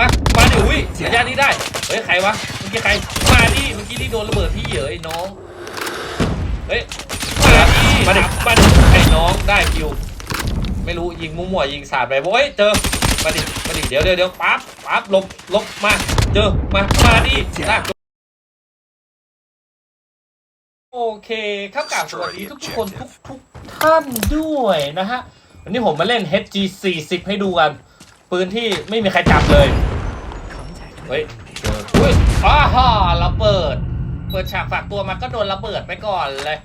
มา มาดิอุ้ยระยะนี้ได้ เฮ้ย ใครวะ เมื่อกี้ใคร มาดิเมื่อกี้นี่โดนระเบิดพี่เหรอไอ้น้อง เฮ้ย มาดิมาดิมาดิไอ้น้องได้คิว ไม่รู้ยิงมั่วๆยิงสาดไปโว้ยเจอ มาดิ มาดิ เดี๋ยวเดี๋ยวเดี๋ยวปั๊บปั๊บหลบหลบมา เจอ มา มาดิลากโอเคครับกล่าวสวัสดีทุกๆคนทุกทุกๆท่านด้วยนะฮะ วันนี้ผมมาเล่น HG 40 ให้ดูกัน ปืนที่ไม่มีใครจับเลย เฮ้ยเจออุ้ยอ้าฮ่าระเบิด เปิดฉากฝากตัวมาก็โดนระเบิดไปก่อนเลย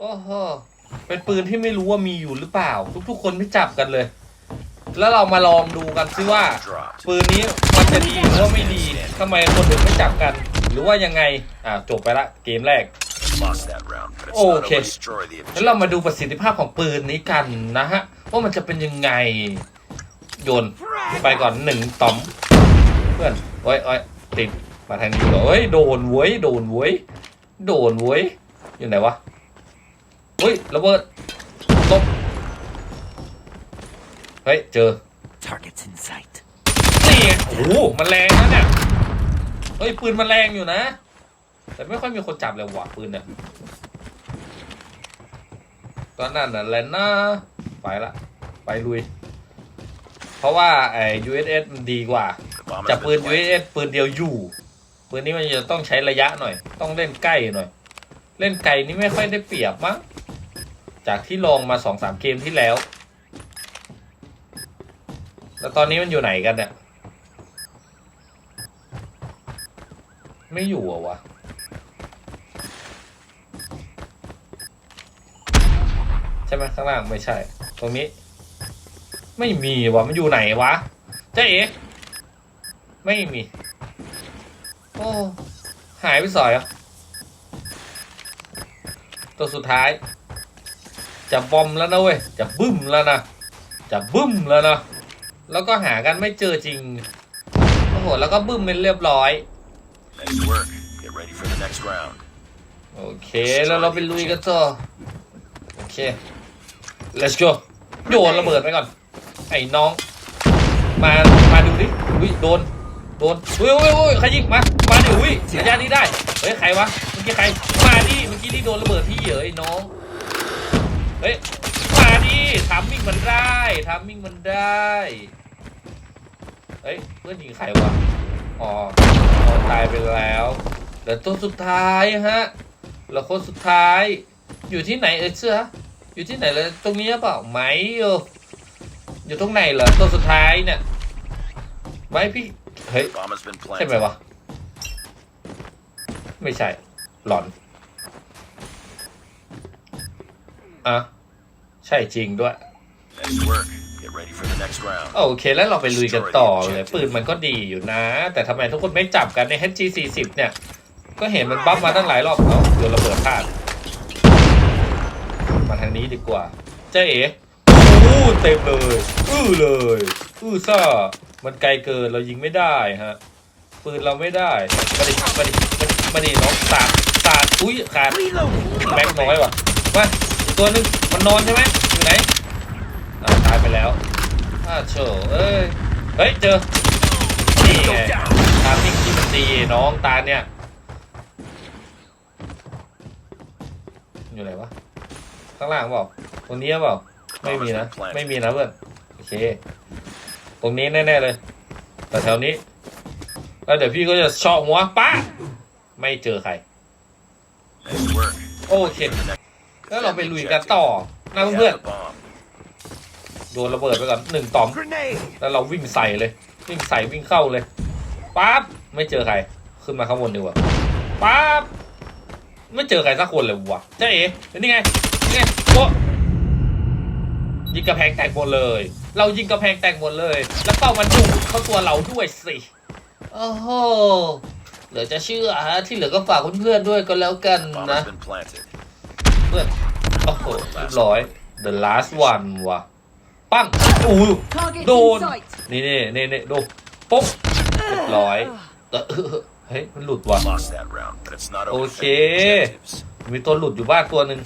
โอ้โห เป็นปืนที่ไม่รู้ว่ามีอยู่หรือเปล่า ทุกๆคนไม่จับกันเลย แล้วเรามาลองดูกันซิว่า ปืนนี้มันจะดีหรือว่าไม่ดีทำไมคนถึงไม่จับกัน หรือว่ายังไง อ่าจบไปละเกมแรก Lost that round, but it's Okay. not over. Destroy the แล้วเรามาดูประสิทธิภาพของปืนนี้กันนะฮะ ว่ามันจะเป็นยังไง โยนไปก่อนหนึ่งต๋อม พื่อนโอ้ยโอ้ยติดมาทางนี้เหรอเฮ้ยโดนเว้ยโดนเว้ยโดนเว้ยอยู่ไหนวะเฮ้ยระเบิดตบเฮ้ยเจอ Targets in sight. นี่ไงโอ้โหมันแรงนะเนี่ยเฮ้ยปืนมันแรงอยู่นะ แต่ไม่ค่อยมีคนจับเลยว่ะปืนเนี่ยตอนนั้นน่ะแลนนะไปละ ไปลุย เพราะว่าไอ้ USS มันดีกว่า The bomb จับ has ปืน been planted. USS ปืนเดียวอยู่ ปืนนี้มันจะต้องใช้ระยะหน่อย ต้องเล่นใกล้หน่อย เล่นไกลนี่ไม่ค่อยได้เปรียบมั้ง จากที่ลองมาสองสามเกมที่แล้ว แล้วตอนนี้มันอยู่ไหนกันเนี่ย ไม่อยู่เหรอะวะใช่ไหมข้างล่างไม่ใช่ ตรงนี้ ไม่มีวะมันอยู่ไหนวะเจ๊เอ๋ ไม่มี โอ้ หายไปสอยอะตัวสุดท้าย จะบอมแล้วนะเว้ย จะบึ้มแล้วนะ จะบึ้มแล้วนะ แล้วก็หากันไม่เจอจริง โอ้โห แล้วก็บึ้มเป็นเรียบร้อย Nice work. Get ready for the next round. โอเค แล้วเราไปลุยกันต่อ โอเค let's go โยนระเบิดไปก่อน ไอ้น้อง มา มาดูดิ อุ้ย โดน โดนอุ้ยอุ้ยอุ้ยใครยิงมา มาดิอุ้ยระยะนี้ได้ เฮ้ย ใครวะ เมื่อกี้ใคร มาดิ เมื่อกี้นี่โดนระเบิดพี่เหรอไอ้น้อง เฮ้ย มาดิทามมิ่งมันได้ทามมิ่งมันได้ เฮ้ย เพื่อนยิงใครวะอ๋ออ๋อตายไปแล้วเหลือตัวสุดท้ายฮะเหลือคนสุดท้าย อยู่ที่ไหนเออเชื่ออยู่ที่ไหนเลยตรงนี้เปล่าไหมเอออยู่ตรงไหนเหรอตัวสุดท้ายเนี่ยไว้พี่ เฮ้ย Bomb has been ใช่ไหม planted. วะ ไม่ใช่ หลอน อะ ใช่จริงด้วย Nice work. Get ready for the next round. โอเค แล้วเราไปลุยกันต่อเลย ปืนมันก็ดีอยู่นะ แต่ทำไมทุกคนไม่จับกันใน HG 40 เนี่ย ก็เห็นมันบัฟมาตั้งหลายรอบเอ้าโดนระเบิดพลาด มาทางนี้ดีกว่า เจ๊เอ๋อู้เต็มเลย อื้อเลย อื้อซ่า มันไกลเกินเรายิงไม่ได้ฮะปืนเราไม่ได้มาดิมาดิมาดิมาดิน้องสาดสาดอุ้ยขาดแม็กน้อยว่ะมาอีกตัวหนึงมันนอนใช่ไหมอยู่ไหนอ่าตายไปแล้วอ้าโฉเอ้ยเฮ้ยเจอนี่ไงทามมิ่งที่มันดีน้องตาเนี่ยอยู่ไหนวะข้างล่างเปล่าตรงนี้เปล่าไม่มีนะไม่มีนะเพื่อนโอเค ตรงนี้แน่ๆเลยแต่แถวนี้ แล้วเดี๋ยวพี่ก็จะเชาะหัวป้าไม่เจอใคร โอเค แล้วเราไปลุยกันต่อนะเพื่อนๆโดนระเบิดไปก่อนหนึ่งตอม แล้วเราวิ่งใส่เลย วิ่งใส่วิ่งเข้าเลยปั๊บไม่เจอใคร ขึ้นมาข้างบนดีกว่าปั๊บไม่เจอใครสักคนเลยวะเจ๊เอ๋นี่ไงนี่ไงโอ้ยิงกระแพงแตกหมดเลย เรายิงกระแพงแตกหมดเลย แล้วเป้ามันถูกเข้าตัวเราด้วยสิโอ้โหเหลือจะเชื่อฮะที่เหลือก็ฝากเพื่อนๆด้วยก็แล้วกัน Bomb นะ has been planted. เพื่อนโอ้โหเรียบร้อย the last one ว่ะปั้งอู้ Targets Dawn. in sight. นี่นี่นี่นี่ดูปุ๊บเรียบร้อยเออเฮ้ย มันหลุดว่ะ Lost that round, but it's not over. Okay. Defend the objectives. มีตัวหลุดอยู่บ้านตัวหนึ่ง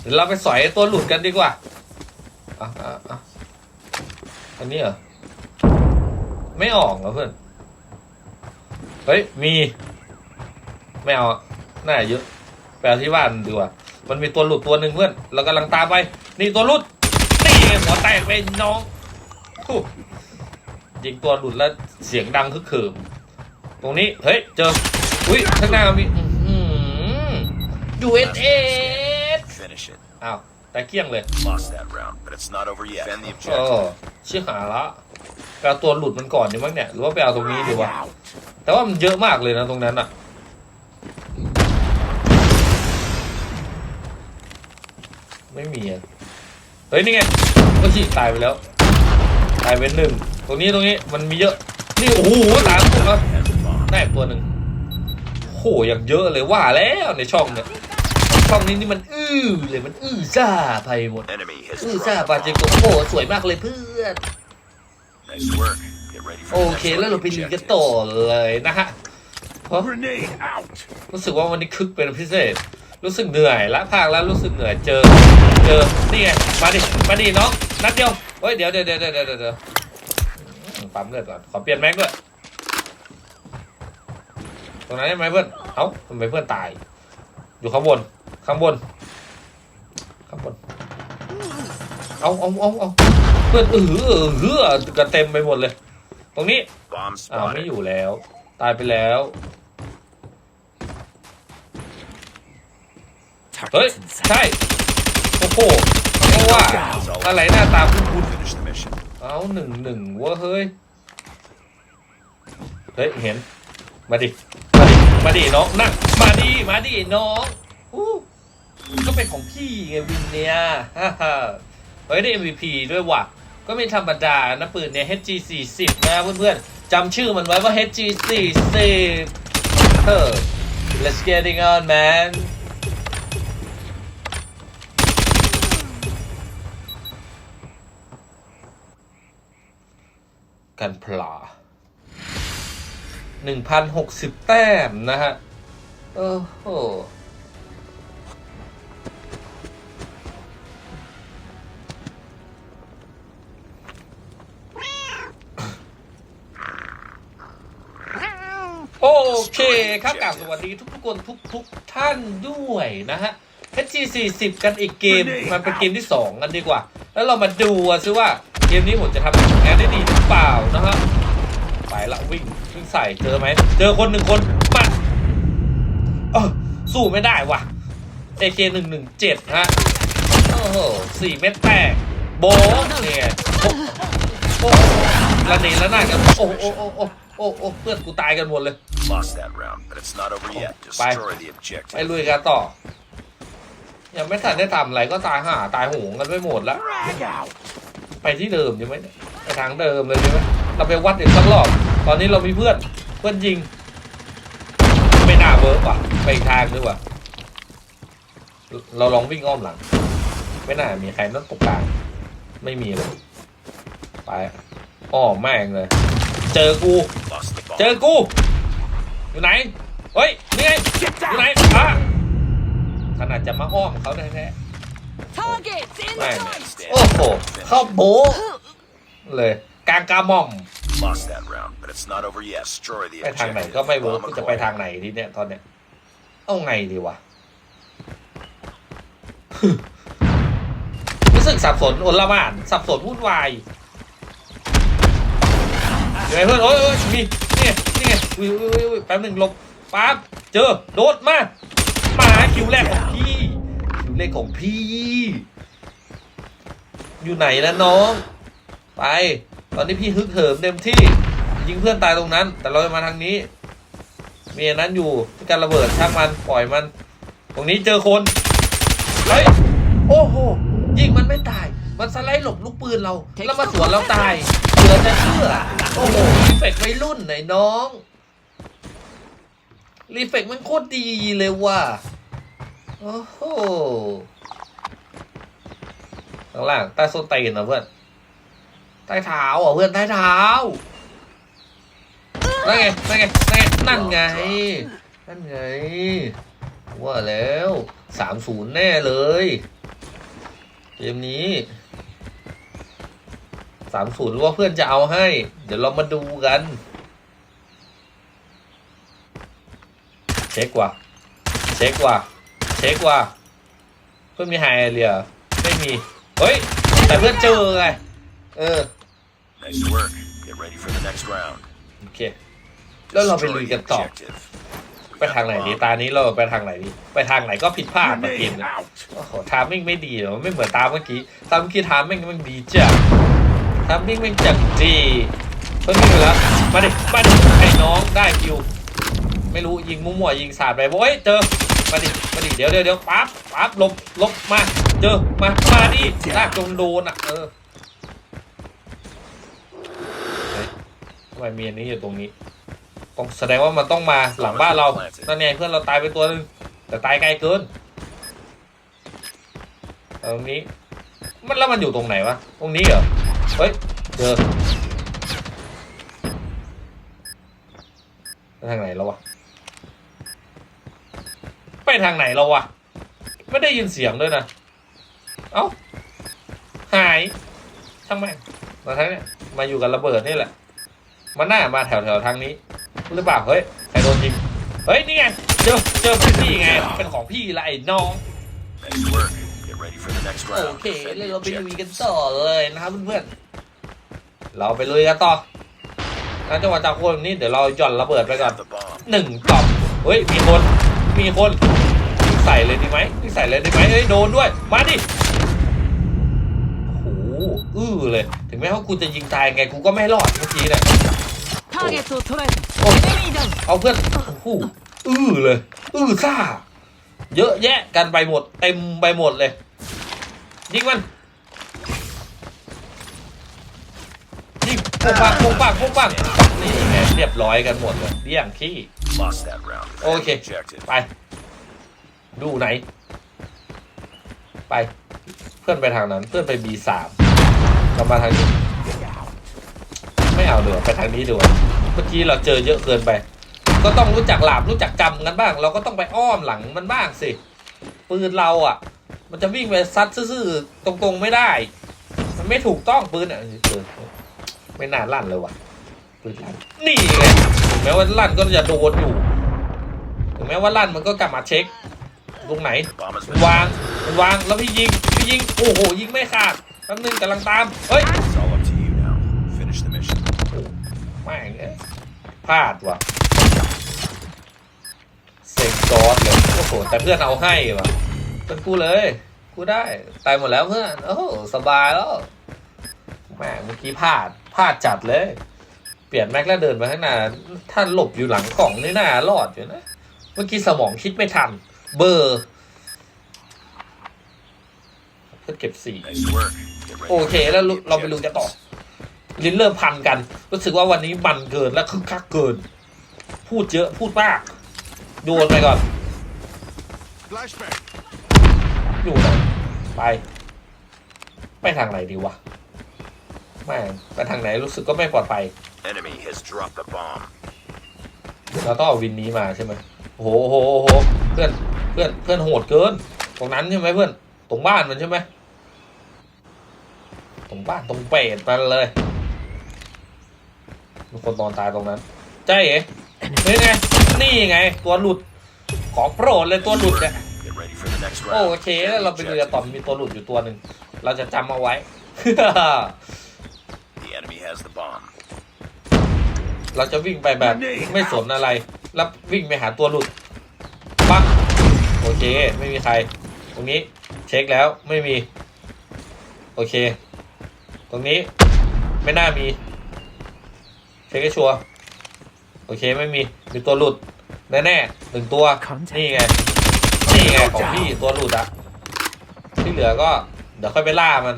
เดี๋ยวเราไปสอยไอ้ตัวหลุดกันดีกว่า อะอะอะอันนี้เหรอ ไม่ออกเหรอเพื่อน เฮ้ย มี ไม่เอาอะน่าเยอะไปเอาที่บ้านดีกว่า มันมีตัวหลุดตัวหนึ่งเพื่อน เรากำลังตามไป นี่ตัวหลุด นี่ไงหัวแตกไปน้องฮู้ยิงตัวหลุดแล้วเสียงดังคึกคืมตรงนี้ เฮ้ย เจอ อุ้ยข้างหน้ามียูเอสเอส Finish it. อ้าว แต่เกลี้ยงเลย Lost that round, but it's not over yet. Defend the เอ objective. อชื่อหาละไปเอาตัวหลุดมันก่อนดีมั้งเนี่ย หรือว่าไปเอาตรงนี้ดีวะ แต่ว่ามันเยอะมากเลยนะตรงนั้นอะไม่มีอะเฮ้ย นี่ไงก็ชี้ตายไปแล้ว ตายไปหนึ่ง ตรงนี้ตรงนี้มันมีเยอะ นี่โอ้โหสามตัวแล้ว And the bomb. ได้ตัวหนึ่งโอ้โหอย่างเยอะเลยว่าแล้วในช่องเนี่ย ช่องนี้นี่มันอื้อเลยมันอื้อซ่าไปหมด Enemy has อื้อซ่า dropped ปา the เจ bomb. โกโอ้โหสวยมากเลยเพื่อน Nice work. Get ready โอ for the เค next แล้วเรา one. ไปดีกันต่อเลยนะฮะเพราะ Grenade out. รู้สึกว่าวันนี้คึกเป็นพิเศษ รู้สึกเหนื่อยละภาคแล้วรู้สึกเหนื่อยเจอ เจอ นี่ไง มาดิ มาดิน้อง นัดเดียว เฮ้ยเดี๋ยวเดี๋ยวเดี๋ยวเดี๋ยวเดี๋ยวเดี๋ยวอืมปั๊มเลือดก่อน ขอเปลี่ยนแม็กด้วย ตรงนั้นได้ไหมเพื่อน เอ้าทำไมเพื่อนตาย อยู่ข้างบน ข้างบน ข้างบน เอาเอาเอาเอาเพื่อนเออเออเออกระเต็มไปหมดเลย ตรงนี้ Bomb อ้าวไม่ spotted. อยู่แล้ว ตายไปแล้ว เฮ้ย ใช่ โอ้โหเพราะว่าอะไรหน้าตาคุ้น Finish the mission. ๆเอาหนึ่งหนึ่งเว่าเฮ้ย เฮ้ย เห็น มาดิ มาดิ มาดิน้องนั่ง มาดิ มาดิน้องอู้ ก็เป็นของพี่ไงวินเนี่ยฮ่าฮ่าเฮ้ยได้ MVP ด้วยว่ะ ก็ไม่ธรรมดานะปืนเนี่ย HG 40นะเพื่อนๆจำชื่อมันไว้ว่า HG 40เออ let's getting on man กันพลาหนึ่งพันหกสิบแต้มนะฮะ โอ้โห กราบสวัสดีทุกทุกๆคนทุกทุกๆท่านด้วยนะฮะ HG 40 กันอีกเกมมันเป็นเกมที่ 2 กันดีกว่า แล้วเรามาดูอะซิว่าเกมนี้ผมจะทำงานได้ดีหรือเปล่านะฮะไปละวิ่งวิ่งใส่เจอไหมเจอคนหนึ่งคนปัดเออสู้ไม่ได้ว่ะ AK หนึ่งหนึ่งเจ็ดฮะโอ้โหสี่เม็ดแตกโบะเนี่ยโอ้โอ้ระเนระนาดกันโอ้โอ้โอ้ โอ้โอ้โอ้เพื่อนกูตายกันหมดเลย Lost that round, but it's not over yet. Bye. Destroy the ไป objective. ลุยกันต่อ ยังไม่ทันได้ทำอะไรก็ตายห่าตายโหงกันไปหมดแล้วไปที่เดิมใช่ไหมเนี่ยไปทางเดิมเลยใช่ไหมเราไปวัดอีกสักรอบ ตอนนี้เรามีเพื่อน เพื่อนยิง ไม่น่าเวิร์กว่ะ ไปอีกทางดีกว่า เราลองวิ่งอ้อมหลัง ไม่น่ามีใครนั่นตกกลาง ไม่มีเลย ไปอ้อมแม่งเลย เจอกู Lost the เจอ bomb. กู อยู่ไหน เฮ้ย นี่ไง อยู่ไหนอะขนาดจะมาอ้อมเขาแท้ Targets in Right. sight. ๆโอ้โห เข้าโบะเลยกลางกาหม่อม Lost that round, but it's not over yet. Destroy the ไปทางไหน objective. ก็ไม่เวิร์ก Bomb กูจะไป acquired. ทางไหนทีเนี้ยตอนเนี้ย เอาไงดีวะ รู้สึกสับสนโอลหม่าน สับสนวุ่นวาย ยังไงเพื่อนโอ้ยโอ้ยมีนี่ไงนี่ไงอุ้ยอุ้ยอุ้ยแป๊บหนึ่งหลบปั๊บเจอโดดมามาคิวแรกของพี่คิวแรกของพี่ อยู่ไหนแล้วน้อง ไป ตอนนี้พี่ฮึกเหิมเต็มที่ ยิงเพื่อนตายตรงนั้น แต่เราจะมาทางนี้มีอันนั้นอยู่ที่การระเบิดช่างมันปล่อยมัน ตรงนี้เจอคนเฮ้ยโอ้โหยิงมันไม่ตาย มันสไลด์หลบลูกปืนเรา แล้วมาสวนเราตายเหลือจะเชื่อ โอ้โหรีเฟกวัยรุ่นไหนน้อง รีเฟกมันโคตรดีเลยว่ะ โอ้โหข้างล่างใต้ส้นตีนนะเพื่อน ใต้เท้าอะเพื่อนใต้เท้านั่นไงนั่นไงนั่นไง นั่นไงนั่นไงว่าแล้วสามศูนย์แน่เลย เกมนี้ สามศูนย์หรือว่าเพื่อนจะเอาให้ เดี๋ยวเรามาดูกัน เช็คว่ะเช็คว่ะเช็คว่ะเพื่อนมีไฮเรียไม่มี เฮ้ย แต่เพื่อนเจอไง เออ Nice work. Get ready for the next round. โอเค แล้วเราไปลุย Destroy กัน the ต่อ objective. We ไป got ทางไหน the ดี bomb. ตานี้เราไปทางไหนดี ไปทางไหนก็ผิดพลาดมาเกม Grenade เนี่ย out. โอ้โหทามมิ่งไม่ดีเหรอไม่เหมือนตามเมื่อกี้ ตามเมื่อกี้ทามมิ่งมันดีจ้ะ ทามมิ่งมันจังดีเพิ่งมีอแล้วมาดิมาดิไอ้น้องได้คิวไม่รู้ยิงมั่วๆยิงสาดไปโอ้ยเจอมาดิมาดิเดี๋ยวเดี๋ยวเดี๋ยวปั๊บปั๊บหลบหลบมาเจอมามาดิลากจงโดนอะเออทำไมมีอันนี้อยู่ตรงนี้ต้องแสดงว่ามันต้องมาหลังบ้านเรานั่นไงเพื่อนเราตายไปตัวหนึงแต่ตายไกลเกินตรงนี้ มันแล้วมันอยู่ตรงไหนวะ ตรงนี้เหรอ เฮ้ยเจอไปทางไหนแล้ววะไปทางไหนแล้ววะไม่ได้ยินเสียงด้วยนะ เอ้า หายช่างแม่งมาทางเนี้ยมาอยู่กับระเบิดนี่แหละ มันน่ามาแถวแถวๆทางนี้หรือเปล่าเฮ้ยใครโดนยิงเฮ้ยนี่ไงเจอเจอพี่ไงเป็นของพี่ละไอ้น้อง โอเคเลยเราไปลุยกันต่อเลยนะครับเพื่อนๆเราไปลุยกันต่อถ้าจังหวะจากคนนี้เดี๋ยวเราย่อนระเบิดไปก่อนหนึ่งกล่องเฮ้ยมีคนมีคนใส่เลยดีไหมใส่เลยดีไหมเฮ้ยโดนด้วยมาดิโอ้โหอื้อเลย ถึงแม้ว่ากูจะยิงตายไงกูก็ไม่รอดเมื่อกี้เนี่ยเอาเพื่อนโอ้โหอื้อเลย อื้อซ่าเยอะแยะกันไปหมดเต็มไปหมดเลย ยิงมันยิงปุ้งปังปุ้งปังปุ้งปังนี่ไงเรียบร้อยกันหมดเลยเรี่ยงขี้ Lost that round. Defend the Okay. objective. ไป ดูไหน ไป เพื่อนไปทางนั้น เพื่อนไป B3 เรามาทางนี้ ไม่เอาเดี๋ยวาไปทางนี้ดีกว่าเมื่อกี้เราเจอเยอะเกินไป ก็ต้องรู้จักหลาบรู้จักจำกันบ้าง เราก็ต้องไปอ้อมหลังมันบ้างสิ ปืนเราอะ มันจะวิ่งไปซัดซื่อๆตรงๆไม่ได้ มันไม่ถูกต้องปืนอะเออไม่น่าลั่นเลยว่ะปืนลั่นนี่ไงถึงแม้ว่าลั่นก็จะโดนอยู่ถึงแม้ว่าลั่นมันก็กลับมาเช็คตรงไหนวางวางแล้วพี่ยิงพี่ยิงโอ้โหยิงไม่ขาดแป๊บนึงกำลังตามเฮ้ย It's all up to you now. Finish the mission. แม่งเอ้ยพลาดว่ะเซ็งจอดเลยโอ้โหแต่เพื่อนเอาให้ว่ะ เป็นกูเลย กูได้ตายหมดแล้วเพื่อน โอ้โหสบายแล้วแม่งเมื่อกี้พลาดพลาดจัดเลย เปลี่ยนแม็กแล้วเดินไปข้างหน้าถ้าหลบอยู่หลังกล่องนี่น่ารอดอยู่นะ เมื่อกี้สมองคิดไม่ทัน เบอร์เพื่อเก็บสี่ Nice work. Get ready โอ for เค the แล้วเราไปลุยกันต่อลิ้นเริ่มพันกัน รู้สึกว่าวันนี้มันเกินและคึกคักเกิน พูดเยอะพูดมากโยนไปก่อน Flashback. อยู่ไหนไป ไปทางไหนดีวะแม่งไปทางไหนรู้สึกก็ไม่ปลอดภัย Enemy has dropped the bomb. เราต้องเอาวินนี้มาใช่ไหมโอ้โหโอ้โหโอ้โหเพื่อนเพื่อนเพื่อนโหดเกิน ตรงนั้นใช่ไหมเพื่อน ตรงบ้านมันใช่ไหมตรงบ้านตรงเป็ดมันเลยมีคนนอนตายตรงนั้นใช่เหรอเฮ้ยไง นี่ไง ตัวหลุด ของโปรดเลยตัวหลุดเนี่ย Get ready for the next โอ round. เคแล้วเราไปดูกันต่อมีตัวหลุดอยู่ตัวหนึ่ง เราจะจำเอาไว้ The enemy has the bomb. เราจะวิ่งไปแบบไม่สนอะไร แล้ววิ่งไปหาตัวหลุดปักโอเค ไม่มีใคร ตรงนี้เช็คแล้วไม่มี โอเค ตรงนี้ไม่น่ามี เช็คให้ชัวร์โอเคไม่มี มีตัวหลุด แน่ๆหนึ่งตัว นี่ไง นี่ไงของพี่ตัวหลุดอะที่เหลือก็ เดี๋ยวค่อยไปล่ามัน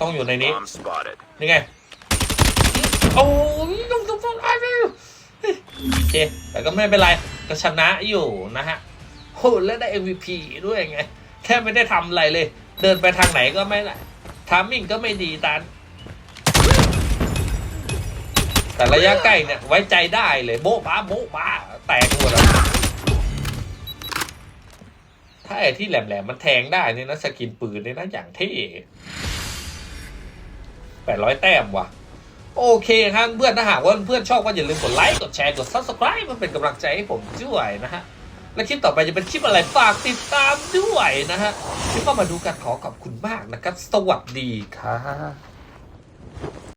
ต้องอยู่ในนี้ Bomb spotted. นี่ไง โอ้ยต้องต้องต้องอะไรโอเค แต่ก็ไม่เป็นไร ก็ชนะอยู่นะฮะโหแล้วได้ MVP ด้วยไง แค่ไม่ได้ทำอะไรเลย เดินไปทางไหนก็ไม่ละทามมิ่งก็ไม่ดีตัน แต่ระยะใกล้เนี่ย ไว้ใจได้เลย โบ๊ะบ้าโบ๊ะบ้าแตกหมดอะ ถ้าไอ้ที่แหลมๆมันแทงได้เนี่ยนะสกินปืนเนี่ยนะอย่างเท่800แต้มว่ะ โอเคครับเพื่อนถ้าหากว่าเพื่อนชอบก็อย่าลืมกดไลค์กดแชร์กด subscribe มันเป็นกำลังใจให้ผมด้วยนะฮะ และคลิปต่อไปจะเป็นคลิปอะไรฝากติดตามด้วยนะฮะที่เข้ามาดูกันขอขอบคุณมากนะครับ สวัสดีครับ